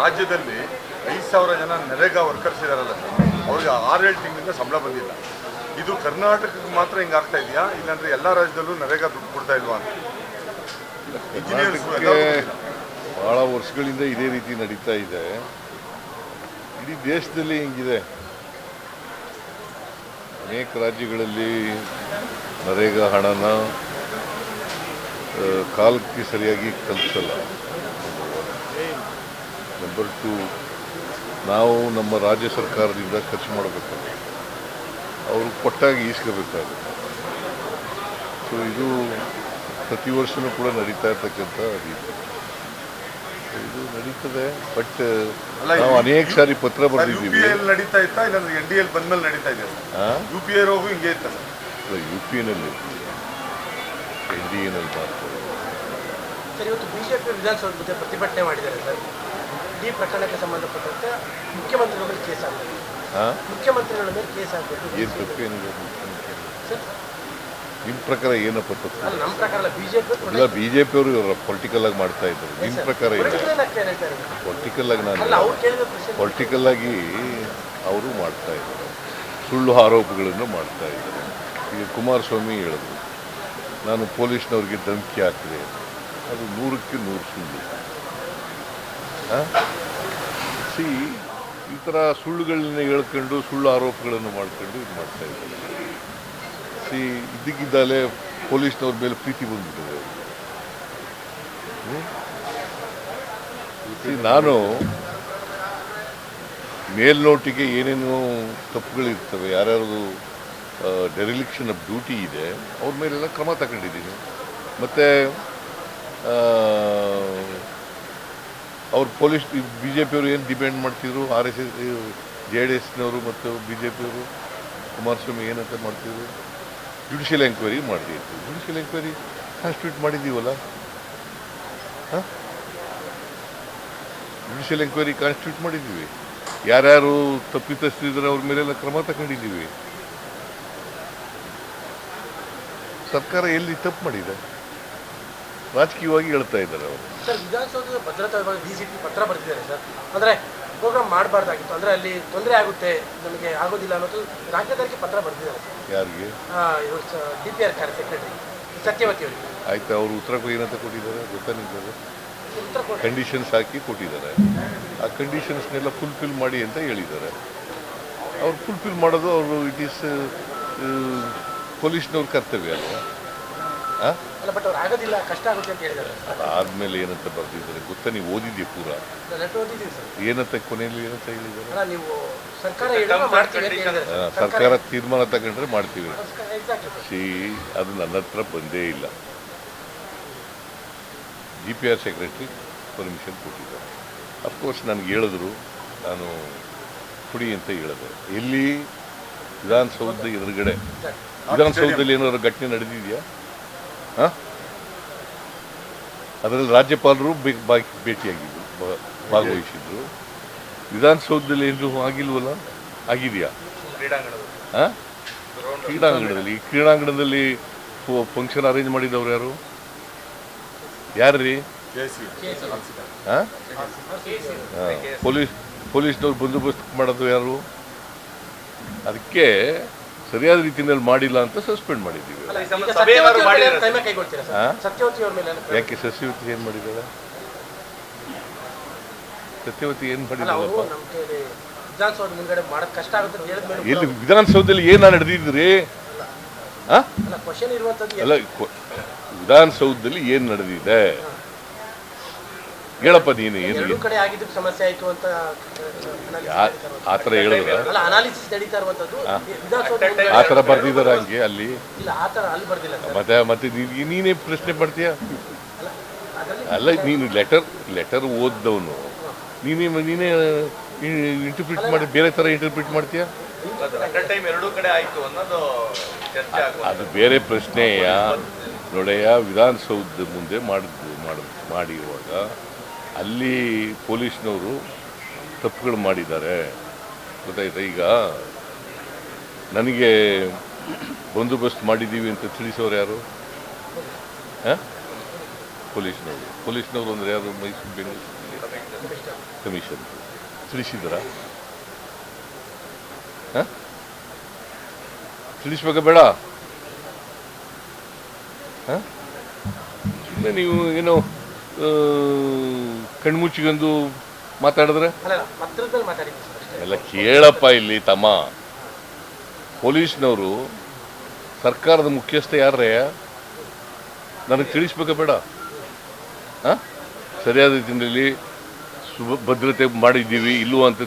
ರಾಜ್ಯದಲ್ಲಿ ಐದು ಸಾವಿರ ಜನ ನರೇಗಾ ವರ್ಕರ್ಸ್ ಇದ್ದಾರಲ್ಲ ಸರ್. ಅವ್ರಿಗೆ ಆರೇಳು ತಿಂಗಳಿಂದ ಸಂಬಳ ಬಂದಿಲ್ಲ. ಇದು ಕರ್ನಾಟಕಕ್ಕೆ ಮಾತ್ರ ಹಿಂಗೆ ಆಗ್ತಾ ಇದೆಯಾ? ಇಲ್ಲಾಂದ್ರೆ ಎಲ್ಲ ರಾಜ್ಯದಲ್ಲೂ ನರೇಗಾ ದುಡ್ಡು ಕೊಡ್ತಾ ಇಲ್ವಾ ಅಂತ. ಇಂಜಿನಿಯರ್ಸ್ ಭಾಳ ವರ್ಷಗಳಿಂದ ಇದೇ ರೀತಿ ನಡೀತಾ ಇದೆ. ಇಡೀ ದೇಶದಲ್ಲಿ ಹಿಂಗಿದೆ. ಅನೇಕ ರಾಜ್ಯಗಳಲ್ಲಿ ನರೇಗಾ ಹಣನ ಕಾಲಕ್ಕೆ ಸರಿಯಾಗಿ ಕಲಿಸಲ್ಲ ನಂಬರ್ ಟು ನಾವು ನಮ್ಮ ರಾಜ್ಯ ಸರ್ಕಾರದಿಂದ ಖರ್ಚು ಮಾಡಬೇಕಾಗುತ್ತೆ ಅವರು ಕೊಟ್ಟಾಗ ಈಸ್ಕೋಬೇಕಾಗುತ್ತೆ ಸೊ ಇದು ಪ್ರತಿ ವರ್ಷವೂ ಕೂಡ ನಡೀತಾ ಇರ್ತಕ್ಕಂಥ ರೀತಿ. ಇದು ನಡೀತದೆ ಬಟ್ ಅಲ್ಲ, ನಾವು ಅನೇಕ ಸಾರಿ ಪತ್ರ ಬರೆದಿದ್ದೀವಿ. ನಡೀತಾ ಇತ್ತಾ? ಇಲ್ಲಾಂದ್ರೆ ಎನ್ ಡಿ ಎಲ್ ಬಂದ್ಮೇಲೆ ನಡೀತಾ ಇದೆ ಯು ಪಿ ಐ ರೋಗು ಹಿಂಗೆ ಇತ್ತ ಯು ಪಿ ಎನಲ್ಲಿ ಎನ್ ಡಿ ಎನಲ್ಲಿ ಮಾಡ್ತಾರೆ. ಸರ್ ಇವತ್ತು ಬಿಜೆಪಿ ವಿಧಾನಸೌಧ ಮುಂದೆ ಪ್ರತಿಭಟನೆ ಮಾಡಿದ್ದಾರೆ ಸರ್. ಈ ಪ್ರಕರಣಕ್ಕೆ ಸಂಬಂಧಪಟ್ಟಂತೆ ಮುಖ್ಯಮಂತ್ರಿಗಳ ಮೇಲೆ ಕೇಸ್ ಆಗಬೇಕು. ಮುಖ್ಯಮಂತ್ರಿಗಳ ಮೇಲೆ ಕೇಸ್ ಆಗಬೇಕು. ಏನು ತಪ್ಪೇನಿದೆ ಸರ್. ನಿಮ್ಮ ಪ್ರಕಾರ ಏನಪ್ಪ ತಪ್ಪು? ನಮ್ಮ ಪ್ರಕಾರ ಬಿಜೆಪಿ ಇಲ್ಲ ಬಿ ಜೆ ಪಿಯವರು ಪೊಲಿಟಿಕಲ್ ಆಗಿ ಮಾಡ್ತಾ ಇದ್ದಾರೆ ನಿಮ್ಮ ಪ್ರಕಾರ ಏನು ಪೊಲಿಟಿಕಲ್ ಆಗಿ ನಾನು ಅವ್ರು ಪೊಲಿಟಿಕಲ್ ಆಗಿ ಅವರು ಮಾಡ್ತಾ ಇದ್ದಾರೆ ಸುಳ್ಳು ಆರೋಪಗಳನ್ನು ಮಾಡ್ತಾ ಇದ್ದಾರೆ ಈಗ ಕುಮಾರಸ್ವಾಮಿ ಹೇಳಿದ್ರು ನಾನು ಪೊಲೀಸ್ನವ್ರಿಗೆ ಧಮಕಿ ಹಾಕಿದೆ. ಅದು ನೂರಕ್ಕೆ ನೂರು ಸುಳ್ಳು. ಸಿ, ಈ ಥರ ಸುಳ್ಳುಗಳನ್ನ ಹೇಳ್ಕೊಂಡು ಸುಳ್ಳು ಆರೋಪಗಳನ್ನು ಮಾಡ್ಕೊಂಡು ಇದು ಮಾಡ್ತಾ ಇದ್ದಾರೆ. ಸಿ ಇದ್ದಕ್ಕಿದ್ದಾಲೆ ಪೊಲೀಸ್ನವ್ರ ಮೇಲೆ ಪ್ರೀತಿ ಬಂದ್ಬಿಟ್ಟಿದೆ. ನಾನು ಮೇಲ್ನೋಟಿಗೆ ಏನೇನು ತಪ್ಪುಗಳಿರ್ತವೆ ಯಾರ್ಯಾರು ಡೆರಿಲಿಕ್ಷನ್ ಆಫ್ ಡ್ಯೂಟಿ ಇದೆ, ಅವ್ರ ಮೇಲೆಲ್ಲ ಕ್ರಮ ತಗೊಂಡಿದ್ದೀನಿ. ಮತ್ತು ಅವ್ರು ಪೊಲೀಸ್ ಬಿ ಜೆ ಪಿಯವರು ಏನು ಡಿಪೆಂಡ್ ಮಾಡ್ತಿದ್ರು? R S S, J D ಎಸ್ನವರು ಮತ್ತು ಬಿ ಜೆ ಪಿಯವರು ಕುಮಾರಸ್ವಾಮಿ ಏನಂತ ಮಾಡ್ತಿದ್ರು? ಜುಡಿಷಿಯಲ್ ಎಂಕ್ವೈರಿ ಮಾಡಿದ್ದು ಜುಡಿಷಿಯಲ್ ಎಂಕ್ವೈರಿ ಕಾನ್ಸ್ಟಿಟ್ಯೂಟ್ ಮಾಡಿದ್ದೀವಲ್ಲ? ಜುಡಿಷಿಯಲ್ ಎಂಕ್ವೈರಿ ಕಾನ್ಸ್ಟಿಟ್ಯೂಟ್ ಮಾಡಿದ್ದೀವಿ. ಯಾರ್ಯಾರು ತಪ್ಪಿತಸ್ಥರಿದ್ರೆ ಅವ್ರ ಮೇಲೆಲ್ಲ ಕ್ರಮ ತಗೊಂಡಿದ್ದೀವಿ. ಸರ್ಕಾರ ಎಲ್ಲಿ ತಪ್ಪು ಮಾಡಿದೆ? ರಾಜಕೀಯವಾಗಿ ಹೇಳ್ತಾ ಇದ್ದಾರೆ ಅವರು. ಸರ್ ವಿಧಾನಸೌಧದ ಭದ್ರತಾ ವಿಭಾಗ ಡಿ ಸಿ ಪಿ ಪತ್ರ ಬರೆದಿದ್ದಾರೆ ಸರ್. ಅಂದರೆ ಪ್ರೋಗ್ರಾಮ್ ಮಾಡಬಾರ್ದಾಗಿತ್ತು. ಅಂದರೆ ಅಲ್ಲಿ ತೊಂದರೆ ಆಗುತ್ತೆ ನಮಗೆ ಆಗೋದಿಲ್ಲ ಅನ್ನೋದು ರಾಜ್ಯದವರಿಗೆ ಪತ್ರ ಬರೆದಿದ್ದಾರೆ ಸರ್. ಯಾರಿಗೆ? ಡಿ ಪಿ ಆರ್ ಕಾರ್ಯ ಸೆಕ್ರೆಟರಿ ಸತ್ಯವತಿ ಅವರಿಗೆ. ಆಯ್ತು ಅವರು ಉತ್ತರ ಏನಂತ ಕೊಟ್ಟಿದ್ದಾರೆ? ಗೊತ್ತಾ ಕಂಡೀಷನ್ಸ್ ಹಾಕಿ ಕೊಟ್ಟಿದ್ದಾರೆ. ಆ ಕಂಡೀಷನ್ಸ್ನೆಲ್ಲ ಫುಲ್ಫಿಲ್ ಮಾಡಿ ಅಂತ ಹೇಳಿದ್ದಾರೆ. ಅವ್ರು ಫುಲ್ಫಿಲ್ ಮಾಡೋದು ಅವರು ಇಟ್ ಈಸ್ ಪೊಲೀಸ್ನವ್ರ ಕರ್ತವ್ಯ ಅಲ್ವಾ? ಆದ್ಮೇಲೆ ಏನಂತ ಬರ್ತಿದ್ದಾರೆ ಗೊತ್ತಾ? ನೀವು ಓದಿದ್ಯಾ ಪೂರ? ಲೆಟರ್ ಓದಿದ್ದೀವಿ ಸರ್. ಏನಂತ ಕೊನೆಯಲ್ಲಿ ಏನಂತ ಹೇಳಿದ್ದಾರೆ? ಅಲ್ಲ ನೀವು ಸರ್ಕಾರ ತೀರ್ಮಾನ ತಗೊಂಡ್ರೆ ಮಾಡ್ತೀವಿ. ಸಿ ಅದು ನನ್ನ ಹತ್ರ ಬಂದೇ ಇಲ್ಲ. G P R secretary permission ಕೊಟ್ಟಿದ್ದಾರೆ. ಅಫ್ಕೋರ್ಸ್ ನನಗೆ ಹೇಳಿದ್ರು ನಾನು ಕುಡಿ ಅಂತ ಹೇಳಿದೆ. ಎಲ್ಲಿ ವಿಧಾನಸೌಧ ಎದುರುಗಡೆ ವಿಧಾನಸೌಧದಲ್ಲಿ ಏನಾದ್ರು ಘಟನೆ ನಡೆದಿದೆಯಾ? ಅದರಲ್ಲಿ ರಾಜ್ಯಪಾಲರು ಭೇಟಿಯಾಗಿದ್ದರು ಭಾಗವಹಿಸಿದ್ರು. ವಿಧಾನಸೌಧದಲ್ಲಿ ಏನು ಆಗಿಲ್ವಲ್ಲ? ಆಗಿದೆಯಾ? ಹಾಂ? ಕ್ರೀಡಾಂಗಣದಲ್ಲಿ. ಕ್ರೀಡಾಂಗಣದಲ್ಲಿ ಫಂಕ್ಷನ್ ಅರೇಂಜ್ ಮಾಡಿದವ್ರು ಯಾರು? ಯಾರ್ರೀ? ಪೊಲೀಸ್ ಪೊಲೀಸ್ನವ್ರು ಬಂದೋಬಸ್ತ್ ಮಾಡೋದು ಯಾರು? ಅದಕ್ಕೆ ಸರಿಯಾದ ರೀತಿಯಲ್ಲಿ ಮಾಡಿಲ್ಲ ಅಂತ ಸಸ್ಪೆಂಡ್ ಮಾಡಿದ್ದೀವಿ? ಯಾಕೆ ಸಸ್ಯವತಿ ಏನು ಮಾಡಿದ್ದಾಳೆ? ಸತ್ಯವತಿ ಏನು ಅಲ್ಲ ಅವರು ನಮ್ಮ ಕೈಲಿ ವಿಧಾನಸೌಧ ಮುಂದ್ಗಡೆ ಮಾಡೋದು ಕಷ್ಟ ಆಗುತ್ತೆ ಅಂತ ಹೇಳಿದ ಮೇಲೆ ಎಲ್ಲಿ ವಿಧಾನಸೌಧದಲ್ಲಿ ಏನು ನಡೆದಿದ್ರಿ? ಹಾಂ ಅಲ್ಲ ವಿಧಾನಸೌಧದಲ್ಲಿ ಏನು ನಡೆದಿದೆ? ಹೇಳಪ್ಪ ನೀನು ಏನು ಕಡೆ ಆಗಿದ್ದಕ್ಕೆ ಸಮಸ್ಯೆ ಆಯ್ತು ಅಂತ ಯಾ- ಆ ಥರ ಹೇಳಿದ್ರೆ ಅನಾಲಿಸಿಸ್ ನಡೀತಾ ವಿಧಾನಸೌಧ ಆ. ಥರ ಬರ್ದಿದಾರ ಹಂಗೆ ಅಲ್ಲಿ? ಇಲ್ಲ ಆ ಥರ ಅಲ್ಲಿ ಬರ್ದಿಲ್ಲ ಸರ್. ಮತ್ತೆ ಮತ್ತೆ ನೀನ್- ನೀನೇ ಪ್ರಶ್ನೆ ಮಾಡ್ತೀಯ ಅಲ್ಲ ನೀನು ಲೆಟರ್ ಲೆಟರ್ ಓದ್ದವನು. ನೀನೇ ನೀನೇ ಇಂಟರ್ಪ್ರಿಟ್ ಮಾಡಿ ಬೇರೆ ಥರ ಇಂಟರ್ಪ್ರಿಟ್ ಮಾಡ್ತೀಯ? ಅಟ್ ಟೈಮ್ ಎರಡೂ ಕಡೆ ಆಯ್ತು ಅನ್ನೋದು ಚರ್ಚೆ ಆಗುವ ಅದು ಬೇರೆ ಪ್ರಶ್ನೆಯ? ನೋಡೆಯ ವಿಧಾನಸೌಧದ ಮುಂದೆ ಮಾಡಿದ್ದು ಮಾಡಿ ಮಾಡಿರುವಾಗ ಅಲ್ಲಿ ಪೊಲೀಸ್ನವರು ತಪ್ಪುಗಳು ಮಾಡಿದ್ದಾರೆ. ಗೊತ್ತಾಯ್ತಾ? ಈಗ ನನಗೆ ಬಂದೋಬಸ್ತ್ ಮಾಡಿದ್ದೀವಿ ಅಂತ ತಿಳಿಸೋರು ಯಾರು? ಹಾಂ? ಪೊಲೀಸ್ನವರು. ಪೊಲೀಸ್ನವರು ಅಂದರೆ ಯಾರು? ಮೈಸೂರು, ಬೆಂಗಳೂರು? ಕಮಿಷನ್. ತಿಳಿಸಿದ್ರ? ಹಾಂ? ತಿಳಿಸ್ಬೇಕಾ ಬೇಡ? ಹಾಂ? ನೀವು ಏನೋ ಕಣ್ಮುಚ್ಚಿಗೊಂದು ಮಾತಾಡಿದ್ರೆ? ಅಲ್ಲ ಅಲ್ಲ, ಪತ್ರದಲ್ಲಿ ಮಾತಾಡಿದ್ವಿ ಅಷ್ಟೇ. ಎಲ್ಲ ಕೇಳಪ್ಪ ಇಲ್ಲಿ ತಮ್ಮ. ಪೊಲೀಸ್ನವರು ಸರ್ಕಾರದ ಮುಖ್ಯಸ್ಥ ಯಾರೇ ನನಗೆ ತಿಳಿಸ್ಬೇಕ ಬೇಡ. ಹಾಂ ಸರಿಯಾದ ರೀತಿಯಲ್ಲಿ ಸುಭ ಭದ್ರತೆ ಮಾಡಿದ್ದೀವಿ ಇಲ್ಲವೋ ಅಂತ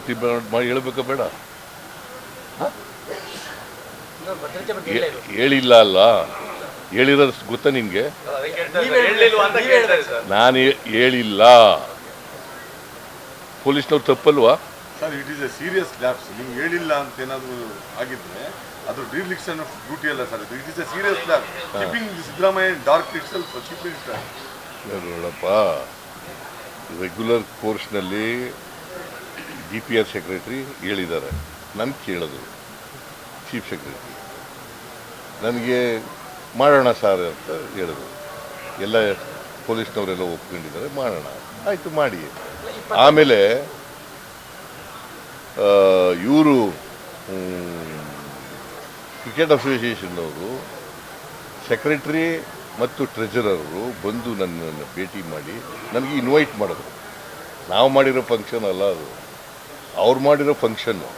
ಮಾಡಿ ಹೇಳ್ಬೇಕಾ ಬೇಡ. ಹೇಳಿಲ್ಲ ಅಲ್ಲ. ಹೇಳಿರೋದು ಗೊತ್ತಾ ನಿಮಗೆ? ನಾನು ಹೇಳಿಲ್ಲ. ಪೊಲೀಸ್ನವ್ರು ತಪ್ಪಲ್ವಾ? Sir it is a serious lapse ನೀವು ಹೇಳಿಲ್ಲ ಅಂತ ಏನಾದರೂ ಆಗಿದ್ರೆ ಅದು ಡಿರ್ಲಿಕ್ಷನ್ ಆಫ್ ಡ್ಯೂಟಿ ಅಲ್ಲ sir it is a serious lapse keeping Siddaramaiah dark ನೋಡಪ್ಪ ರೆಗ್ಯುಲರ್ ಕೋರ್ಸ್ನಲ್ಲಿ ಡಿ ಪಿ ಆರ್ ಸೆಕ್ರೆಟ್ರಿ ಹೇಳಿದ್ದಾರೆ. ನಾನು ಕೇಳೋದು. ಚೀಫ್ ಸೆಕ್ರೆಟ್ರಿ ನನಗೆ ಮಾಡೋಣ ಸರ್ ಅಂತ ಹೇಳಿದ್ರು. ಎಲ್ಲ ಪೊಲೀಸ್ನವರೆಲ್ಲ ಒಪ್ಕೊಂಡಿದ್ದಾರೆ ಮಾಡೋಣ ಆಯಿತು ಮಾಡಿ ಆಮೇಲೆ ಇವರು ಕ್ರಿಕೆಟ್ ಅಸೋಸಿಯೇಷನ್ನವರು, ಸೆಕ್ರೆಟ್ರಿ ಮತ್ತು ಟ್ರೆಜರರು ಬಂದು ನನ್ನನ್ನು ಭೇಟಿ ಮಾಡಿ ನನಗೆ ಇನ್ವೈಟ್ ಮಾಡಿದ್ರು. ನಾವು ಮಾಡಿರೋ ಫಂಕ್ಷನ್ ಅಲ್ಲ ಅದು. ಅವ್ರು ಮಾಡಿರೋ ಫಂಕ್ಷನ್ನು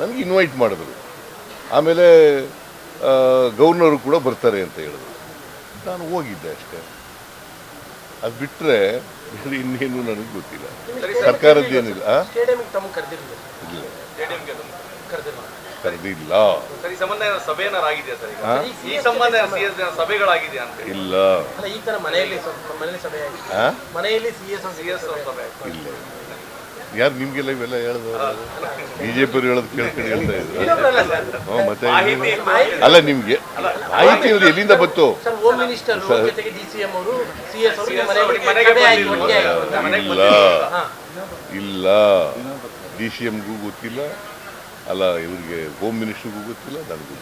ನನಗೆ ಇನ್ವೈಟ್ ಮಾಡಿದ್ರು. ಆಮೇಲೆ ಗವರ್ನರು ಕೂಡ ಬರ್ತಾರೆ ಅಂತ ಹೇಳಿದ್ರು. ನಾನು ಹೋಗಿದ್ದೆ ಅಷ್ಟೇ. ಅದು ಬಿಟ್ಟರೆ ಬೇರೆ ಇನ್ನೇನು ನನಗೆ ಗೊತ್ತಿಲ್ಲ. ಸರ್ಕಾರದ್ದೇನಿಲ್ಲ ಏನಿಲ್ಲ ಇಲ್ಲ. ಕರೆದಿಲ್ಲ. ಇಲ್ಲ. ಅಲ್ಲ ಈ ತರ ಮನೆಯಲ್ಲಿ ಸ್ವಲ್ಪ ಮನೆಯಲ್ಲಿ ಸಭೆ ಆಗಿದೆ. ಮನೆಯಲ್ಲಿ ಸಿ ಎಸ್ ಸಭೆ ಆಗಿದೆ. ಇಲ್ಲ. ಯಾರು ನಿಮಗೆಲ್ಲ ಇವೆಲ್ಲ ಹೇಳಿದವರು ಬಿ ಜೆ ಪಿಯವ್ರು ಹೇಳೋದು ಕೇಳ್ತೀನಿ ಹೇಳ್ತಾ ಇದ್ರು. ಹ್ಞೂ ಮತ್ತೆ ಅಲ್ಲ ನಿಮ್ಗೆ ಮಾಹಿತಿ ಇಲ್ಲ ಎಲ್ಲಿಂದ ಬಂತು? ಇಲ್ಲ. ಇಲ್ಲ. ಡಿ ಸಿ ಎಮ್ಗೂ ಗೊತ್ತಿಲ್ಲ. ಅಲ್ಲ ಇವ್ರಿಗೆ ಹೋಮ್ ಮಿನಿಸ್ಟರ್ಗೂ ಗೊತ್ತಿಲ್ಲ ನನಗೂ